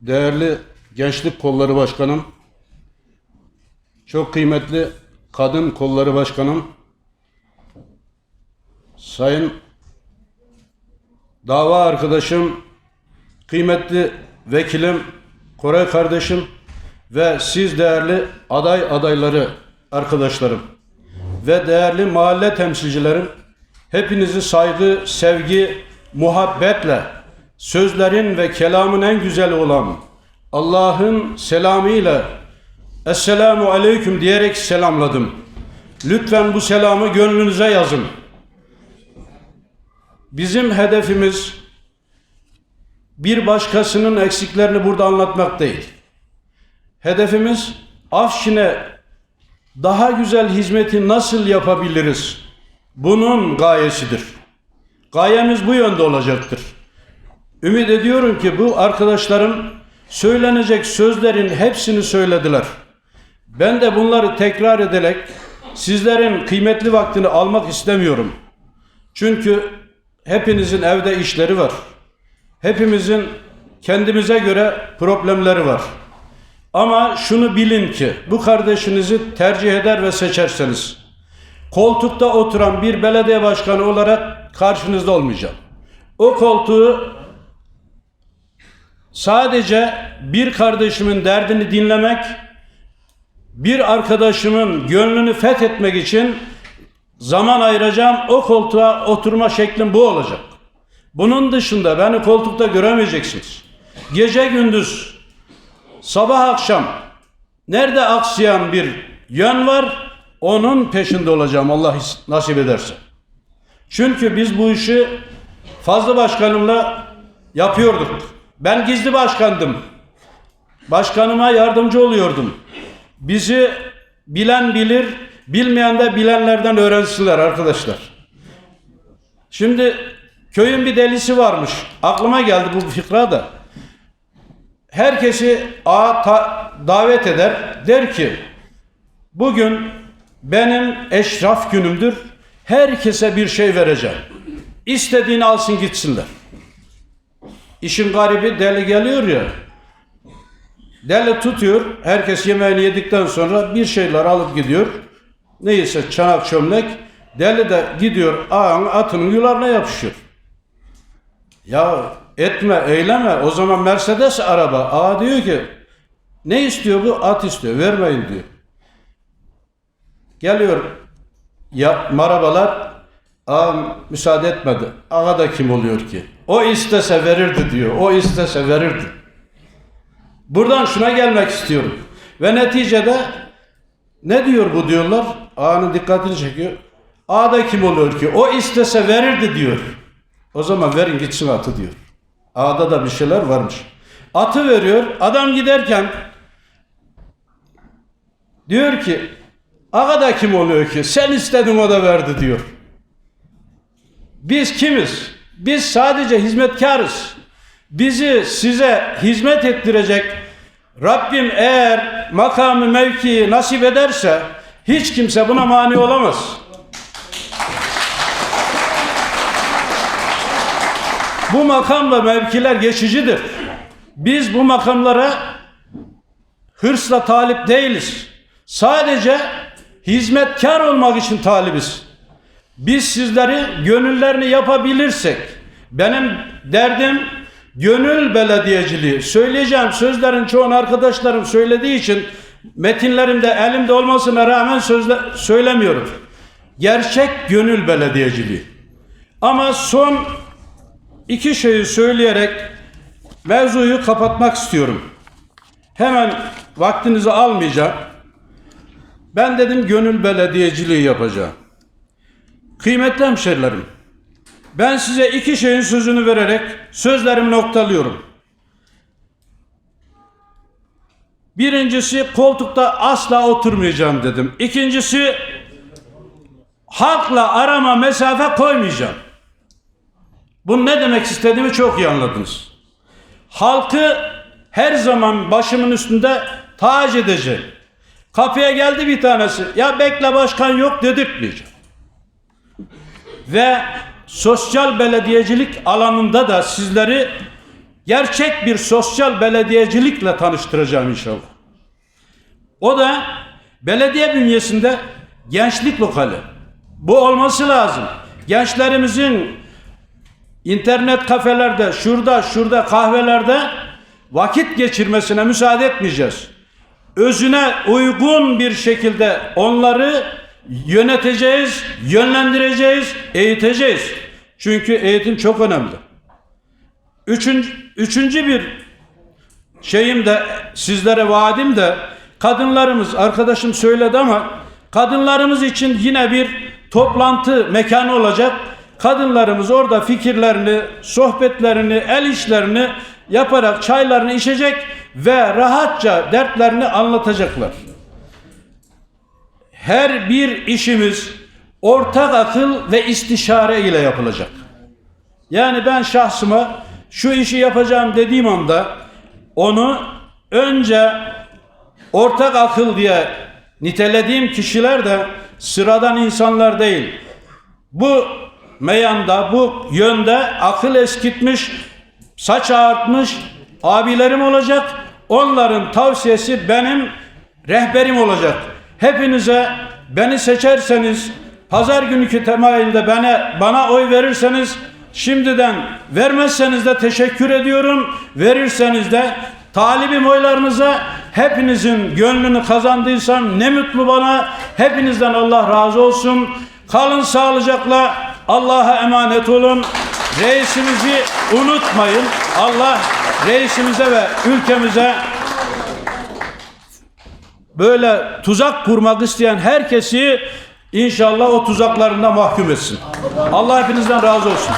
değerli Gençlik Kolları Başkanım, çok kıymetli Kadın Kolları Başkanım, Sayın dava arkadaşım, kıymetli vekilim, Koray kardeşim ve siz değerli aday adayları arkadaşlarım ve değerli mahalle temsilcilerim, hepinizi saygı, sevgi, muhabbetle sözlerin ve kelamın en güzeli olan Allah'ın selamıyla Esselamu Aleyküm diyerek selamladım. Lütfen bu selamı gönlünüze yazın. Bizim hedefimiz bir başkasının eksiklerini burada anlatmak değil. Hedefimiz Afşin'e daha güzel hizmeti nasıl yapabiliriz? Bunun gayesidir. Gayemiz bu yönde olacaktır. Ümit ediyorum ki bu arkadaşlarım söylenecek sözlerin hepsini söylediler. Ben de bunları tekrar ederek sizlerin kıymetli vaktini almak istemiyorum. Çünkü hepinizin evde işleri var. Hepimizin kendimize göre problemleri var. Ama şunu bilin ki bu kardeşinizi tercih eder ve seçerseniz koltukta oturan bir belediye başkanı olarak karşınızda olmayacağım. O koltuğu sadece bir kardeşimin derdini dinlemek, bir arkadaşımın gönlünü fethetmek için zaman ayıracağım. O koltuğa oturma şeklim bu olacak. Bunun dışında beni koltukta göremeyeceksiniz. Gece gündüz, sabah akşam nerede aksayan bir yön var, onun peşinde olacağım Allah nasip ederse. Çünkü biz bu işi fazla başkanımla yapıyorduk. Ben gizli başkandım. Başkanıma yardımcı oluyordum. Bizi bilen bilir, bilmeyen de bilenlerden öğrensinler arkadaşlar. Şimdi köyün bir delisi varmış. Aklıma geldi bu fıkra da. Herkesi a davet eder. Der ki bugün benim eşraf günümdür. Herkese bir şey vereceğim. İstediğini alsın gitsinler. İşin garibi deli geliyor ya. Deli tutuyor. Herkes yemeğini yedikten sonra bir şeyler alıp gidiyor. Neyse çanak çömlek. Deli de gidiyor ağın atının yularına yapışıyor. Ya etme, eyleme. O zaman Mercedes araba. Ağa diyor ki ne istiyor bu? At istiyor. Vermeyin diyor. Geliyor ya marabalar ağa müsaade etmedi. Ağa da kim oluyor ki? O istese verirdi diyor. O istese verirdi. Buradan şuna gelmek istiyorum. Ve neticede ne diyor bu diyorlar? Ağanın dikkatini çekiyor. Ağa da kim oluyor ki? O istese verirdi diyor. O zaman verin gitsin atı diyor. Ağda da bir şeyler varmış. Atı veriyor. Adam giderken diyor ki Ağa da kim oluyor ki? Sen istedin o da verdi diyor. Biz kimiz? Biz sadece hizmetkarız. Bizi size hizmet ettirecek Rabbim eğer makamı mevkii nasip ederse hiç kimse buna mani olamaz. Bu makam ve mevkiler geçicidir. Biz bu makamlara hırsla talip değiliz. Sadece hizmetkar olmak için talibiz. Biz sizleri gönüllerini yapabilirsek, benim derdim gönül belediyeciliği. Söyleyeceğim sözlerin çoğunu arkadaşlarım söylediği için metinlerimde elimde olmasına rağmen sözle, söylemiyorum. Gerçek gönül belediyeciliği. Ama son iki şeyi söyleyerek mevzuyu kapatmak istiyorum. Hemen vaktinizi almayacağım. Ben dedim gönül belediyeciliği yapacağım. Kıymetli hemşerilerim, ben size iki şeyin sözünü vererek sözlerimi noktalıyorum. Birincisi koltukta asla oturmayacağım dedim. İkincisi halkla arama mesafe koymayacağım. Bunu ne demek istediğimi çok iyi anladınız. Halkı her zaman başımın üstünde tac edeceğim. Kapıya geldi bir tanesi. Ya bekle başkan yok dedirtmeyeceğim. Ve sosyal belediyecilik alanında da sizleri gerçek bir sosyal belediyecilikle tanıştıracağım inşallah. O da belediye bünyesinde gençlik lokali. Bu olması lazım. Gençlerimizin internet kafelerde, şurada, şurada kahvelerde vakit geçirmesine müsaade etmeyeceğiz. Özüne uygun bir şekilde onları yöneteceğiz, yönlendireceğiz, eğiteceğiz. Çünkü eğitim çok önemli. Üçüncü, üçüncü bir şeyim de sizlere vaadim de kadınlarımız arkadaşım söyledi ama kadınlarımız için yine bir toplantı mekanı olacak. Kadınlarımız orada fikirlerini, sohbetlerini, el işlerini yaparak çaylarını içecek ve rahatça dertlerini anlatacaklar. Her bir işimiz ortak akıl ve istişare ile yapılacak. Yani ben şahsıma şu işi yapacağım dediğim anda onu önce ortak akıl diye nitelediğim kişiler de sıradan insanlar değil. Bu meyanda, bu yönde akıl eskitmiş, saç ağartmış abilerim olacak. Onların tavsiyesi benim rehberim olacak. Hepinize beni seçerseniz, pazar günkü temayülde bana, bana oy verirseniz şimdiden vermezseniz de teşekkür ediyorum. Verirseniz de talibim oylarınıza hepinizin gönlünü kazandıysam ne mutlu bana. Hepinizden Allah razı olsun. Kalın sağlıcakla Allah'a emanet olun. Reisimizi unutmayın. Allah reisimize ve ülkemize böyle tuzak kurmak isteyen herkesi inşallah o tuzaklarında mahkum etsin. Allah hepinizden razı olsun.